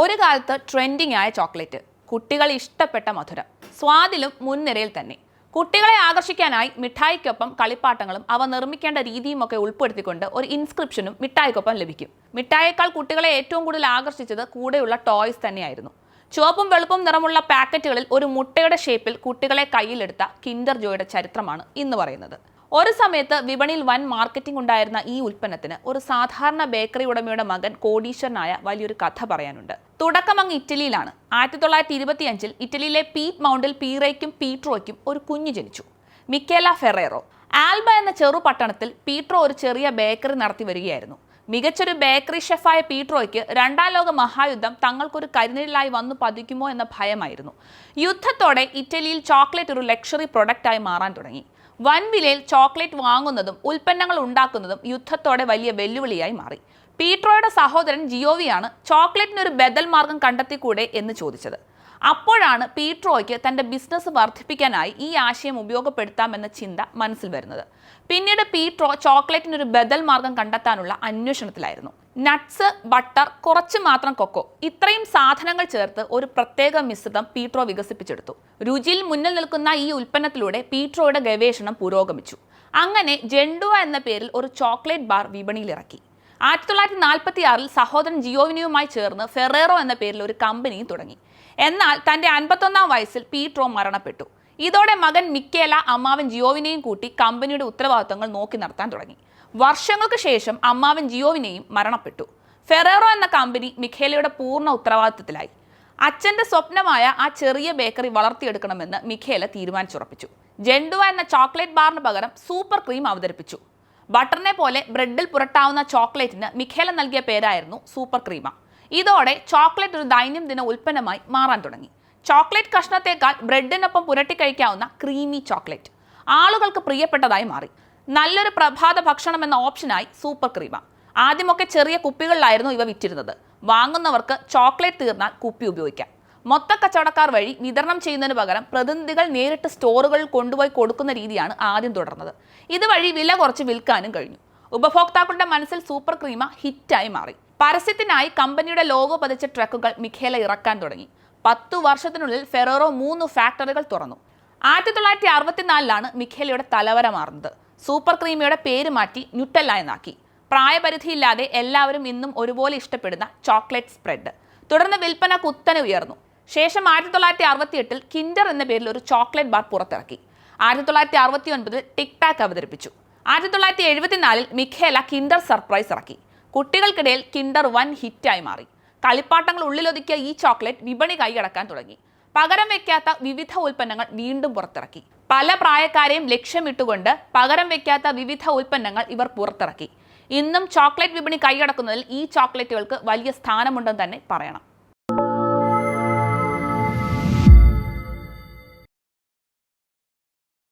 ഒരു കാലത്ത് ട്രെൻഡിങ് ആയ ചോക്ലേറ്റ്. കുട്ടികൾ ഇഷ്ടപ്പെട്ട മധുരം. സ്വാദിലും മുൻനിരയിൽ തന്നെ. കുട്ടികളെ ആകർഷിക്കാനായി മിഠായിക്കൊപ്പം കളിപ്പാട്ടങ്ങളും അവ നിർമ്മിക്കേണ്ട രീതിയുമൊക്കെ ഉൾപ്പെടുത്തിക്കൊണ്ട് ഒരു ഇൻസ്ക്രിപ്ഷനും മിഠായിക്കൊപ്പം ലഭിക്കും. മിഠായേക്കാൾ കുട്ടികളെ ഏറ്റവും കൂടുതൽ ആകർഷിച്ചത് കൂടെയുള്ള ടോയ്സ് തന്നെയായിരുന്നു. ചുവപ്പും വെളുപ്പും നിറമുള്ള പാക്കറ്റുകളിൽ ഒരു മുട്ടയുടെ ഷേപ്പിൽ കുട്ടികളെ കയ്യിലെടുത്ത കിൻഡർ ജോയുടെ ചരിത്രമാണ് ഇന്ന് പറയുന്നത്. ഒരു സമയത്ത് വിപണിയിൽ വൻ മാർക്കറ്റിംഗ് ഉണ്ടായിരുന്ന ഈ ഉൽപ്പന്നത്തിന് ഒരു സാധാരണ ബേക്കറി ഉടമയുടെ മകൻ കോടീശ്വരനായ വലിയൊരു കഥ പറയാനുണ്ട്. തുടക്കം അങ്ങ് ഇറ്റലിയിലാണ്. ആയിരത്തി തൊള്ളായിരത്തി ഇരുപത്തിയഞ്ചിൽ ഇറ്റലിയിലെ പീറ്റ് മൗണ്ടിൽ പീറയ്ക്കും പീട്രോയ്ക്കും ഒരു കുഞ്ഞ് ജനിച്ചു. മിക്കേല ഫെറേറോ. ആൽബ എന്ന ചെറു പട്ടണത്തിൽ പീട്രോ ഒരു ചെറിയ ബേക്കറി നടത്തി വരികയായിരുന്നു. മികച്ചൊരു ബേക്കറി ഷെഫായ പീട്രോയ്ക്ക് രണ്ടാം ലോക മഹായുദ്ധം തങ്ങൾക്കൊരു കരിനിഴലായി വന്നു പതിക്കുമോ എന്ന ഭയമായിരുന്നു. യുദ്ധത്തോടെ ഇറ്റലിയിൽ ചോക്ലേറ്റ് ഒരു ലക്ഷറി പ്രൊഡക്റ്റായി മാറാൻ തുടങ്ങി. വൻ വിലയിൽ ചോക്ലേറ്റ് വാങ്ങുന്നതും ഉൽപ്പന്നങ്ങൾ ഉണ്ടാക്കുന്നതും യുദ്ധത്തോടെ വലിയ വെല്ലുവിളിയായി മാറി. പീട്രോയുടെ സഹോദരൻ ജിയോവിയാണ് ചോക്ലേറ്റിനൊരു ബദൽ മാർഗം കണ്ടെത്തിക്കൂടെ എന്ന് ചോദിച്ചത്. അപ്പോഴാണ് പീട്രോയ്ക്ക് തന്റെ ബിസിനസ് വർദ്ധിപ്പിക്കാനായി ഈ ആശയം ഉപയോഗപ്പെടുത്താമെന്ന ചിന്ത മനസ്സിൽ വരുന്നത്. പിന്നീട് പീട്രോ ചോക്ലേറ്റിനൊരു ബദൽ മാർഗം കണ്ടെത്താനുള്ള അന്വേഷണത്തിലായിരുന്നു. നട്ട്സ് ബട്ടർ കുറച്ച് മാത്രം കൊക്കോ ഇത്രയും സാധനങ്ങൾ ചേർത്ത് ഒരു പ്രത്യേക മിശ്രിതം പീട്രോ വികസിപ്പിച്ചെടുത്തു. രുചിയിൽ മുന്നിൽ നിൽക്കുന്ന ഈ ഉൽപ്പന്നത്തിലൂടെ പീട്രോയുടെ ഗവേഷണം പുരോഗമിച്ചു. അങ്ങനെ ജെൻഡുവ എന്ന പേരിൽ ഒരു ചോക്ലേറ്റ് ബാർ വിപണിയിലിറക്കി ആയിരത്തി തൊള്ളായിരത്തി നാൽപ്പത്തി ആറിൽ സഹോദരൻ ജിയോവിനിയുമായി ചേർന്ന് ഫെറേറോ എന്ന പേരിൽ ഒരു കമ്പനിയും തുടങ്ങി. എന്നാൽ തന്റെ അൻപത്തൊന്നാം വയസ്സിൽ പീട്രോ മരണപ്പെട്ടു. ഇതോടെ മകൻ മിക്കേല അമ്മാവൻ ജിയോവിനെയും കൂട്ടി കമ്പനിയുടെ ഉത്തരവാദിത്തങ്ങൾ നോക്കി നടത്താൻ തുടങ്ങി. വർഷങ്ങൾക്ക് ശേഷം അമ്മാവൻ ജിയോവിനെയും മരണപ്പെട്ടു. ഫെറേറോ എന്ന കമ്പനി മിഖേലയുടെ പൂർണ ഉത്തരവാദിത്തത്തിലായി അച്ഛന്റെ സ്വപ്നമായ ആ ചെറിയ ബേക്കറി വളർത്തിയെടുക്കണമെന്ന് മിഖേല തീരുമാനിച്ചുറപ്പിച്ചു. ജെൻഡുവ എന്ന ചോക്ലേറ്റ് ബാറിന് പകരം സൂപ്പർ ക്രീം അവതരിപ്പിച്ചു. ബട്ടറിനെ പോലെ ബ്രെഡിൽ പുരട്ടാവുന്ന ചോക്ലേറ്റിന് മിഖേല നൽകിയ പേരായിരുന്നു സൂപ്പർ ക്രീമ. ഇതോടെ ചോക്ലേറ്റ് ഒരു ദൈനംദിന ഉൽപ്പന്നമായി മാറാൻ തുടങ്ങി. ചോക്ലേറ്റ് കഷ്ണത്തേക്കാൾ ബ്രെഡിനൊപ്പം പുരട്ടി കഴിക്കാവുന്ന ക്രീമി ചോക്ലേറ്റ്. ആളുകൾക്ക് പ്രിയപ്പെട്ടതായി മാറി. നല്ലൊരു പ്രഭാത ഭക്ഷണം എന്ന ഓപ്ഷനായി സൂപ്പർ ക്രീമ. ആദ്യമൊക്കെ ചെറിയ കുപ്പികളിലായിരുന്നു ഇവ വിറ്റിരുന്നത്. വാങ്ങുന്നവർക്ക് ചോക്ലേറ്റ് തീർന്നാൽ കുപ്പി ഉപയോഗിക്കാം. മൊത്ത കച്ചവടക്കാർ വഴി വിതരണം ചെയ്യുന്നതിന് പകരം പ്രതിനിധികൾ നേരിട്ട് സ്റ്റോറുകളിൽ കൊണ്ടുപോയി കൊടുക്കുന്ന രീതിയാണ് ആദ്യം തുടർന്നത്. ഇതുവഴി വില കുറച്ച് വിൽക്കാനും കഴിഞ്ഞു. ഉപഭോക്താക്കളുടെ മനസ്സിൽ സൂപ്പർ ക്രീമ ഹിറ്റായി മാറി. പരസ്യത്തിനായി കമ്പനിയുടെ ലോഗോ പതിച്ച ട്രക്കുകൾ മിഖേല ഇറക്കാൻ തുടങ്ങി. പത്തു വർഷത്തിനുള്ളിൽ ഫെറോറോ മൂന്ന് ഫാക്ടറികൾ തുറന്നു. ആയിരത്തി തൊള്ളായിരത്തി അറുപത്തിനാലിലാണ് മിഖേലയുടെ തലവര മാറുന്നത്. സൂപ്പർ ക്രീമയുടെ പേര് മാറ്റി ന്യൂട്ടല്ല എന്നാക്കി. പ്രായപരിധിയില്ലാതെ എല്ലാവരും ഇന്നും ഒരുപോലെ ഇഷ്ടപ്പെടുന്ന ചോക്ലേറ്റ് സ്പ്രെഡ്. തുടർന്ന് വിൽപ്പന കുത്തനെ ഉയർന്നു. ശേഷം ആയിരത്തി തൊള്ളായിരത്തി അറുപത്തി എട്ടിൽ കിൻഡർ എന്ന പേരിൽ ഒരു ചോക്ലേറ്റ് ബാർ പുറത്തിറക്കി. ആയിരത്തി തൊള്ളായിരത്തി അറുപത്തി ഒൻപതിൽ ടിക് ടാക്ക് അവതരിപ്പിച്ചു. ആയിരത്തി തൊള്ളായിരത്തി എഴുപത്തിനാലിൽ മിഖേല കിൻഡർ സർപ്രൈസ് ഇറക്കി. കുട്ടികൾക്കിടയിൽ കിൻഡർ വൻ ഹിറ്റായി മാറി. കളിപ്പാട്ടങ്ങൾ ഉള്ളിലൊതുക്കിയ ഈ ചോക്ലേറ്റ് വിപണി കൈയടക്കാൻ തുടങ്ങി. പകരം വെക്കാത്ത വിവിധ ഉൽപ്പന്നങ്ങൾ വീണ്ടും പുറത്തിറക്കി. പല പ്രായക്കാരെയും ലക്ഷ്യമിട്ടുകൊണ്ട് പകരം വെക്കാത്ത വിവിധ ഉൽപ്പന്നങ്ങൾ ഇവർ പുറത്തിറക്കി. ഇന്നും ചോക്ലേറ്റ് വിപണി കൈയടക്കുന്നതിൽ ഈ ചോക്ലേറ്റുകൾക്ക് വലിയ സ്ഥാനമുണ്ടെന്ന് തന്നെ പറയണം.